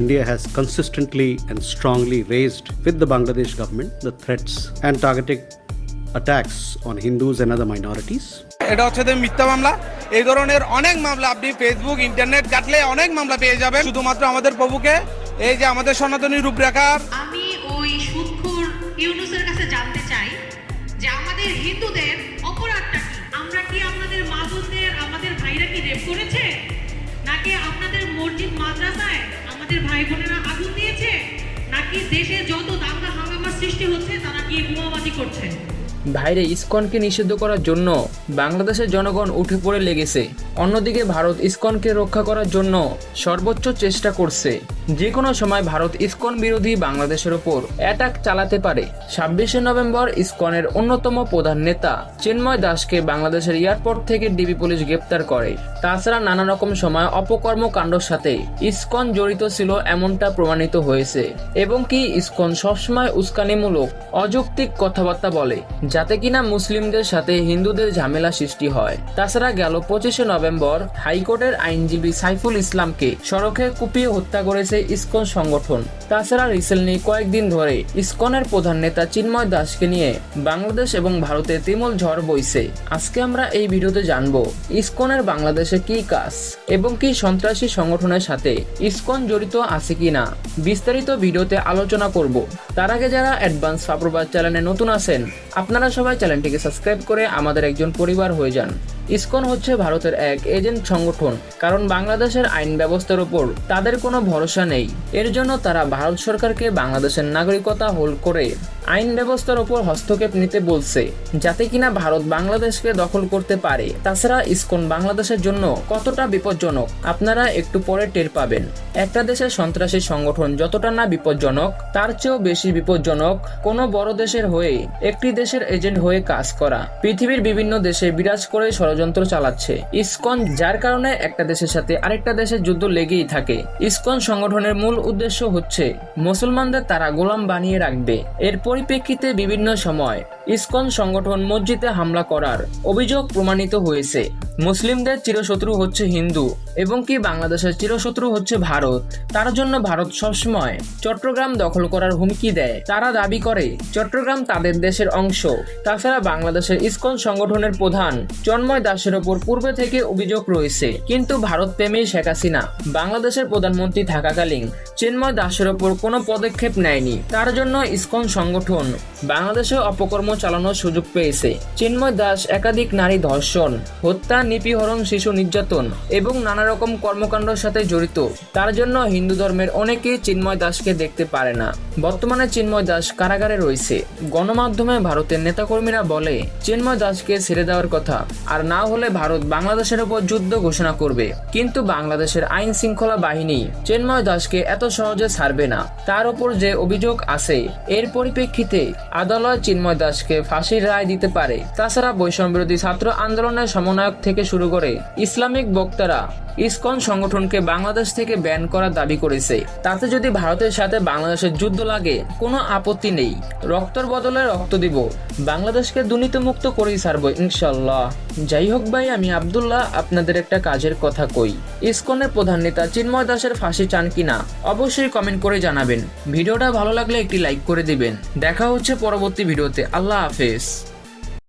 India has consistently and strongly raised with the Bangladesh government the threats and targeted attacks on Hindus and other minorities. এটা হচ্ছে যে মিথ্যা মামলা। এই ধরনের অনেক মামলা আপনি ফেসবুক ইন্টারনেট কাটলে অনেক মামলা পেয়ে যাবেন। শুধুমাত্র আমাদের প্রভুকে। এই যে আমাদের সনাতনী রূপরেখার আমি ওই সুদখোর ইউনুসের কাছে জানতে চাই যে আমাদের হিন্দুদের অপরাধটা কি? আমরা কি আপনাদের মা বোনদের আমাদের ভাইরা কি রেপ করেছে? নাকি আপনাদের মসজিদ মাদ্রাসায় আমাদের ভাই বোনেরা আগুন দিয়েছে? নাকি দেশে যত দাঙ্গা হাঙ্গামা সৃষ্টি হচ্ছে, তারা গিয়ে বোমাবাজি করছে? ভাইরে ইসকনকে নিষিদ্ধ করার জন্য বাংলাদেশের জনগণ উঠে পড়ে লেগেছে। অন্যদিকে ভারত ইসকনকে রক্ষা করার জন্য সর্বোচ্চ চেষ্টা করছে। যে কোনো সময় ভারত ইসকন বিরোধী বাংলাদেশের ওপর অ্যাটাক চালাতে পারে। ছাব্বিশে নভেম্বর ইসকনের অন্যতম প্রধান নেতা চিন্ময় দাসকে বাংলাদেশের এয়ারপোর্ট থেকে ডিবি পুলিশ গ্রেপ্তার করে। তাছাড়া নানা রকম সময় অপকর্ম কাণ্ডর সাথে ইসকন জড়িত ছিল এমনটা প্রমাণিত হয়েছে। এবং কি ইসকন সবসময় উস্কানিমূলক, অযৌক্তিক কথাবার্তা বলে যাতে কিনা মুসলিমদের সাথে হিন্দুদের ঝামেলা সৃষ্টি হয়। তাছাড়া গেল পঁচিশে নভেম্বর হাইকোর্টের আইনজীবী সাইফুল ইসলামকে সড়কে কুপিয়ে হত্যা করেছে ইসকন সংগঠন। তাছাড়া রিসেন্টলি কয়েকদিন ধরে ইসকনের প্রধান নেতা চিন্ময় দাসকে নিয়ে বাংলাদেশ এবং ভারতে তুমুল ঝড় বইছে। আজকে আমরা এই ভিডিওতে জানব ইসকনের বাংলাদেশে কি কাজ এবং কি সন্ত্রাসী সংগঠনের সাথে ইসকন জড়িত আছে কিনা। বিস্তারিত ভিডিওতে আলোচনা করব। তার আগে যারা অ্যাডভান্স ফাপ্রবাদ চ্যানেলে নতুন আছেন, আপনারা সবাই চ্যানেলটিকে সাবস্ক্রাইব করে আমাদের একজন পরিবার হয়ে যান। ইসকন হচ্ছে ভারতের এক এজেন্ট সংগঠন, কারণ বাংলাদেশের আইন ব্যবস্থার উপর তাদের কোনো ভরসা নেই। এর জন্য তারা ভারত সরকারকে বাংলাদেশের নাগরিকতা হোল্ড করে। আইন ব্যবস্থার উপর হস্তক্ষেপ নিতে বলছে, যাতে কিনা ভারত বাংলাদেশকে দখল করতে পারে। তাছাড়া ইসকন বাংলাদেশের জন্য কতটা বিপজ্জনক, আপনারা একটু পরে টের পাবেন। একটা দেশের সন্ত্রাসী সংগঠন যতটা না বিপজ্জনক, তার চেয়েও বেশি বিপজ্জনক কোনো বড় দেশের হয়ে, একটি দেশের এজেন্ট হয়ে কাজ করা। পৃথিবীর বিভিন্ন দেশে বিরাজ করে ষড়যন্ত্র চালাচ্ছে। ইসকন, যার কারণে একটা দেশের সাথে আরেকটা দেশের যুদ্ধ লেগেই থাকে। ইসকন সংগঠনের মূল উদ্দেশ্য হচ্ছে, মুসলমানদের তারা গোলাম বানিয়ে রাখবে। এর পরিপ্রেক্ষিতে বিভিন্ন সময় ইসকন সংগঠন মসজিদে হামলা করার অভিযোগ প্রমাণিত হয়েছে। মুসলিমদের চিরশত্রু হচ্ছে হিন্দু এবং কি বাংলাদেশের চিরশত্রু হচ্ছে ভারত। তার জন্য ভারত সবসময় চট্টগ্রাম দখল করার হুমকি দেয়। তারা দাবি করে, চট্টগ্রাম তাদের দেশের অংশ। তাছাড়া বাংলাদেশের ইসকন সংগঠনের প্রধান জন্ময় দাসের ওপর পূর্বে থেকে অভিযোগ রয়েছে। কিন্তু ভারত প্রেমী শেখ হাসিনা বাংলাদেশের প্রধানমন্ত্রী থাকাকালীন চিন্ময় দাসের ওপর কোনো পদক্ষেপ নেয়নি। তার জন্য ইসকন সংগঠন বাংলাদেশে অপকর্ম চালানোর সুযোগ পেয়েছে। চিন্ময় দাস একাধিক নারী ধর্ষণ, হত্যা নিপীড়ন শিশু নির্যাতন এবং নানা রকম কর্মকাণ্ডের সাথে জড়িত। তার জন্য হিন্দু ধর্মের অনেকেই চিন্ময় দাসকে দেখতে পারে না। বর্তমানে চিন্ময় দাস কারাগারে রয়েছে। গণমাধ্যমে ভারতের নেতাকর্মীরা বলে, চিন্ময় দাসকে ছেড়ে দেওয়ার কথা। আর না হলে ভারত বাংলাদেশের উপর যুদ্ধ ঘোষণা করবে। কিন্তু বাংলাদেশের আইন শৃঙ্খলা বাহিনী চিন্ময় দাসকে এত সহজে ছাড়বে না। তার উপর যে অভিযোগ আছে, এর পরিপ্রেক্ষিতে আদালত চিন্ময় দাসকে ফাঁসির রায় দিতে পারে। তাছাড়া বৈষম্য বিরোধী ছাত্র আন্দোলনের সমন্বয়ক থেকে শুরু করে ইসলামিক বক্তারা ইসকন সংগঠনকে বাংলাদেশ থেকে ব্যান করার দাবি করেছে। তাতে যদি ভারতের সাথে বাংলাদেশের যুদ্ধ লাগে, কোনো আপত্তি নেই। রক্তর বদলে রক্ত দিব। বাংলাদেশকে দুর্নীতিমুক্ত করেই ছাড়বো ইনশাল্লাহ। যাই হোক ভাই, আমি আবদুল্লাহ, আপনাদের একটা কাজের কথা কই। ইসকনের প্রধান নেতা চিন্ময় দাসের ফাঁসি চান কিনা অবশ্যই কমেন্ট করে জানাবেন। ভিডিওটা ভালো লাগলে একটি লাইক করে দিবেন। দেখা হচ্ছে পরবর্তী ভিডিওতে। আল্লাহ হাফেজ।